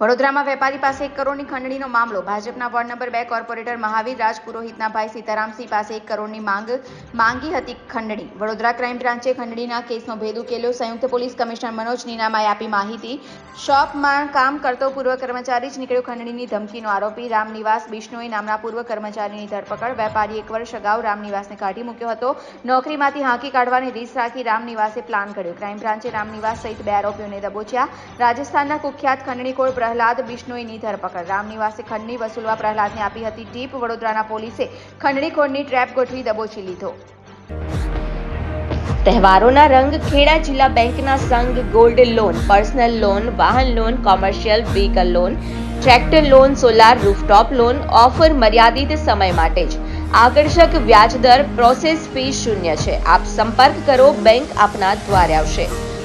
વડોદરામાં વેપારી પાસે એક કરોડની ખંડણીનો મામલો. ભાજપના વોર્ડ નંબર બે કોર્પોરેટર મહાવીર રાજ, પુરોહિતના ભાઈ સીતારામસિંહ પાસે એક કરોડની માંગ, માંગી હતી ખંડણી. વડોદરા ક્રાઇમ બ્રાન્ચે ખંડણીના કેસનો ભેદ ઉકેલ્યો. સંયુક્ત પોલીસ કમિશનર મનોજ નીનામાએ આપી માહિતી. શોપમાં કામ કરતો પૂર્વ કર્મચારી જ નીકળ્યો ખંડણીની ધમકીનો આરોપી. રામનિવાસ બિશ્નોઈ નામના પૂર્વ કર્મચારીની ધરપકડ. વેપારી એક વર્ષ અગાઉ રામનિવાસને કાઢી મૂક્યો હતો. નોકરીમાંથી હાંકી કાઢવાની રીસ રાખી રામનિવાસે પ્લાન કર્યો. ક્રાઇમ બ્રાન્ચે રામનિવાસ સહિત બે આરોપીઓને દબોચ્યા. રાજસ્થાનના કુખ્યાત ખંડણીખોર પ્રહલાદ બિશ્નોઈની ધરપકડ. રામનિવાસે ખંડણી વસૂલવા પ્રહલાદને આપી હતી ટીપ. વડોદરાના પોલીસે ખંડણીખોરની ટ્રેપ ગોઠવી દબોચી લીધો. તહેવારોના રંગ ખેડા જિલ્લા બેંકના સંઘ ગોલ્ડ લોન, પર્સનલ લોન, વાહન loan, commercial vehicle loan, tractor loan, solar rooftop loan, offer મર્યાદિત સમય માટે જ. આકર્ષક વ્યાજદર પ્રોસેસ ફી શૂન્ય છે. આપ સંપર્ક કરો, બેંક આપના દ્વારે આવશે.